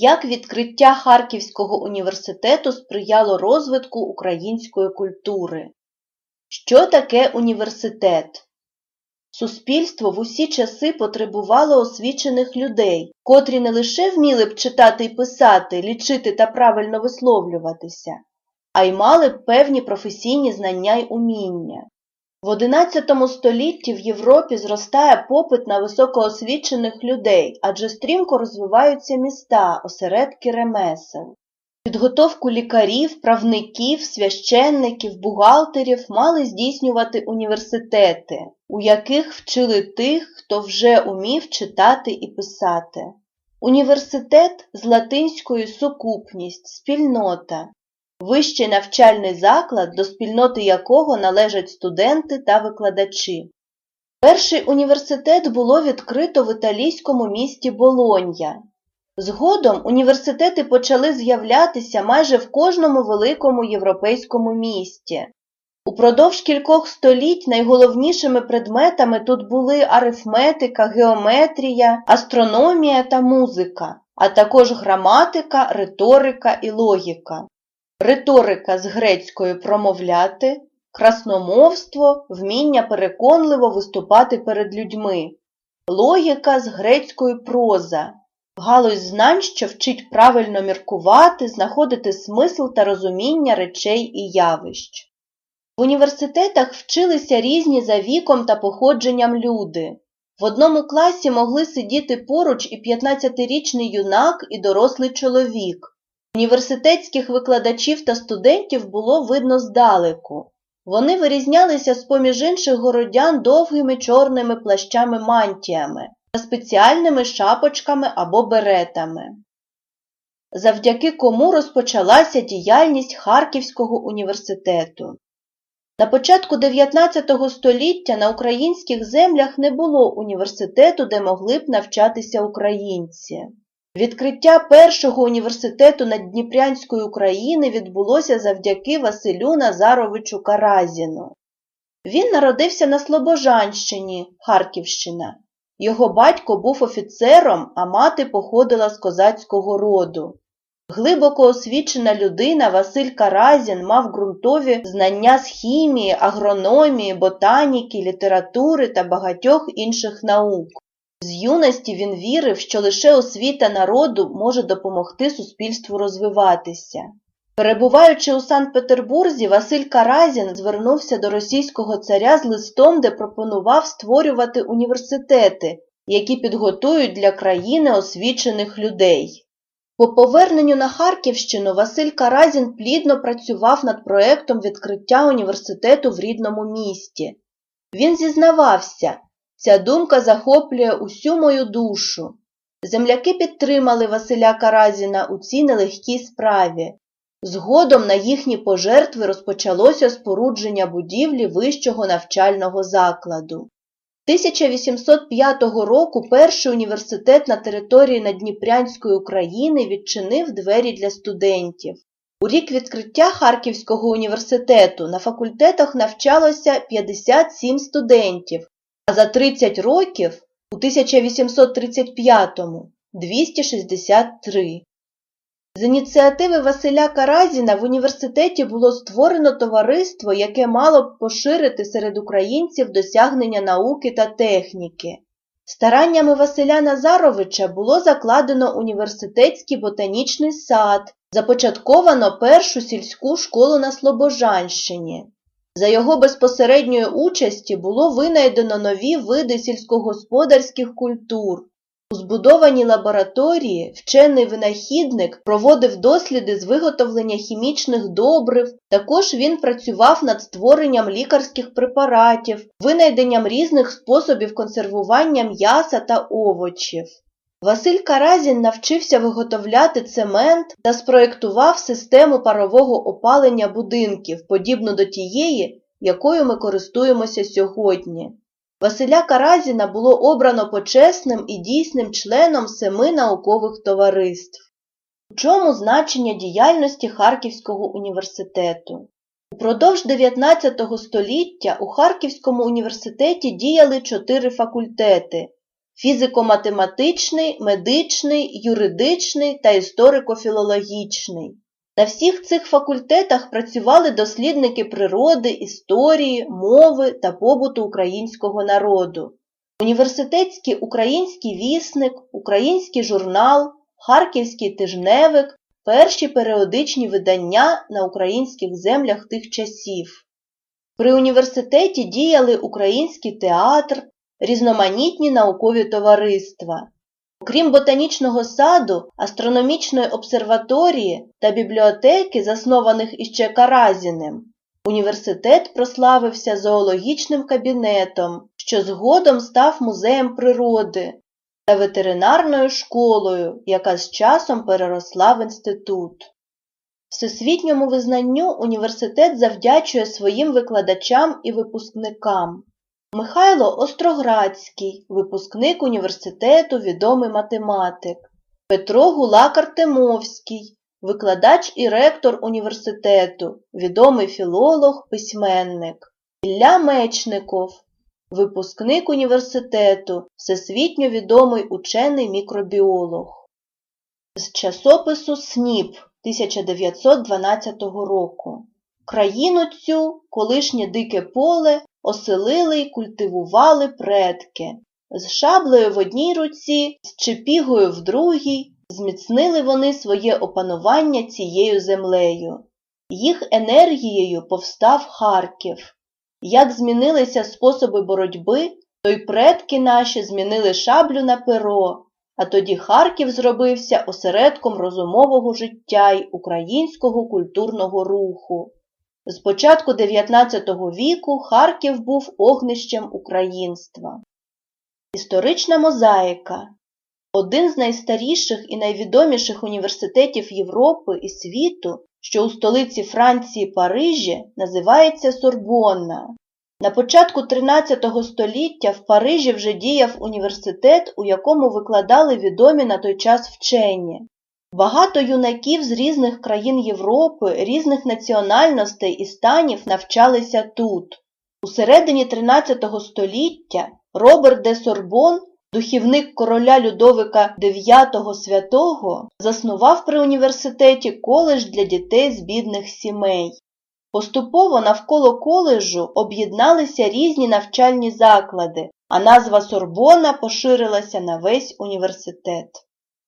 Як відкриття Харківського університету сприяло розвитку української культури? Що таке університет? Суспільство в усі часи потребувало освічених людей, котрі не лише вміли б читати і писати, лічити та правильно висловлюватися, а й мали б певні професійні знання й уміння. В XI столітті в Європі зростає попит на високоосвічених людей, адже стрімко розвиваються міста, осередки ремесел. Підготовку лікарів, правників, священників, бухгалтерів мали здійснювати університети, у яких вчили тих, хто вже умів читати і писати. Університет з латинської сукупність, спільнота, вищий навчальний заклад, до спільноти якого належать студенти та викладачі. Перший університет було відкрито в італійському місті Болонья. Згодом університети почали з'являтися майже в кожному великому європейському місті. Упродовж кількох століть найголовнішими предметами тут були арифметика, геометрія, астрономія та музика, а також граматика, риторика і логіка. Риторика з грецької промовляти, красномовство, вміння переконливо виступати перед людьми, логіка з грецької проза, галузь знань, що вчить правильно міркувати, знаходити смисл та розуміння речей і явищ. В університетах вчилися різні за віком та походженням люди. В одному класі могли сидіти поруч і 15-річний юнак, і дорослий чоловік. Університетських викладачів та студентів було видно здалеку. Вони вирізнялися з-поміж інших городян довгими чорними плащами-мантіями та спеціальними шапочками або беретами. Завдяки кому розпочалася діяльність Харківського університету. На початку 19 століття на українських землях не було університету, де могли б навчатися українці. Відкриття першого університету Наддніпрянської України відбулося завдяки Василю Назаровичу Каразіну. Він народився на Слобожанщині, Харківщина. Його батько був офіцером, а мати походила з козацького роду. Глибоко освічена людина Василь Каразін мав ґрунтові знання з хімії, агрономії, ботаніки, літератури та багатьох інших наук. З юності він вірив, що лише освіта народу може допомогти суспільству розвиватися. Перебуваючи у Санкт-Петербурзі, Василь Каразін звернувся до російського царя з листом, де пропонував створювати університети, які підготують для країни освічених людей. По поверненню на Харківщину Василь Каразін плідно працював над проектом відкриття університету в рідному місті. Він зізнавався, ця думка захоплює усю мою душу. Земляки підтримали Василя Каразіна у цій нелегкій справі. Згодом на їхні пожертви розпочалося спорудження будівлі вищого навчального закладу. 1805 року перший університет на території Надніпрянської України відчинив двері для студентів. У рік відкриття Харківського університету на факультетах навчалося 57 студентів, а за 30 років у 1835-му 263. З ініціативи Василя Каразіна в університеті було створено товариство, яке мало б поширити серед українців досягнення науки та техніки. Стараннями Василя Назаровича було закладено університетський ботанічний сад, започатковано першу сільську школу на Слобожанщині. За його безпосередньої участі було винайдено нові види сільськогосподарських культур. У збудованій лабораторії вчений винахідник проводив досліди з виготовлення хімічних добрив, також він працював над створенням лікарських препаратів, винайденням різних способів консервування м'яса та овочів. Василь Каразін навчився виготовляти цемент та спроєктував систему парового опалення будинків, подібну до тієї, якою ми користуємося сьогодні. Василя Каразіна було обрано почесним і дійсним членом семи наукових товариств. У чому значення діяльності Харківського університету? Упродовж 19 століття у Харківському університеті діяли чотири факультети фізико-математичний, медичний, юридичний та історико-філологічний. На всіх цих факультетах працювали дослідники природи, історії, мови та побуту українського народу. Університетський український вісник, український журнал, Харківський тижневик перші періодичні видання на українських землях тих часів. При університеті діяли український театр, різноманітні наукові товариства. Окрім ботанічного саду, астрономічної обсерваторії та бібліотеки, заснованих іще Каразіним, університет прославився зоологічним кабінетом, що згодом став музеєм природи та ветеринарною школою, яка з часом переросла в інститут. Всесвітньому визнанню університет завдячує своїм викладачам і випускникам. Михайло Остроградський, випускник університету, відомий математик, Петро Гулак-Артемовський, викладач і ректор університету, відомий філолог, письменник, Ілля Мечников, випускник університету, всесвітньо відомий учений мікробіолог. З часопису СНІП 1912 року. Країну цю, колишнє дике поле, оселили й культивували предки. З шаблею в одній руці, з чепігою в другій, зміцнили вони своє опанування цією землею. Їх енергією повстав Харків. Як змінилися способи боротьби, то й предки наші змінили шаблю на перо, а тоді Харків зробився осередком розумового життя й українського культурного руху. З початку 19 віку Харків був огнищем українства. Історична мозаїка один з найстаріших і найвідоміших університетів Європи і світу, що у столиці Франції Парижі, називається Сорбонна. На початку 13 століття в Парижі вже діяв університет, у якому викладали відомі на той час вчені. Багато юнаків з різних країн Європи, різних національностей і станів навчалися тут. У середині 13 століття Роберт де Сорбон, духівник короля Людовика IX Святого, заснував при університеті коледж для дітей з бідних сімей. Поступово навколо коледжу об'єдналися різні навчальні заклади, а назва Сорбона поширилася на весь університет.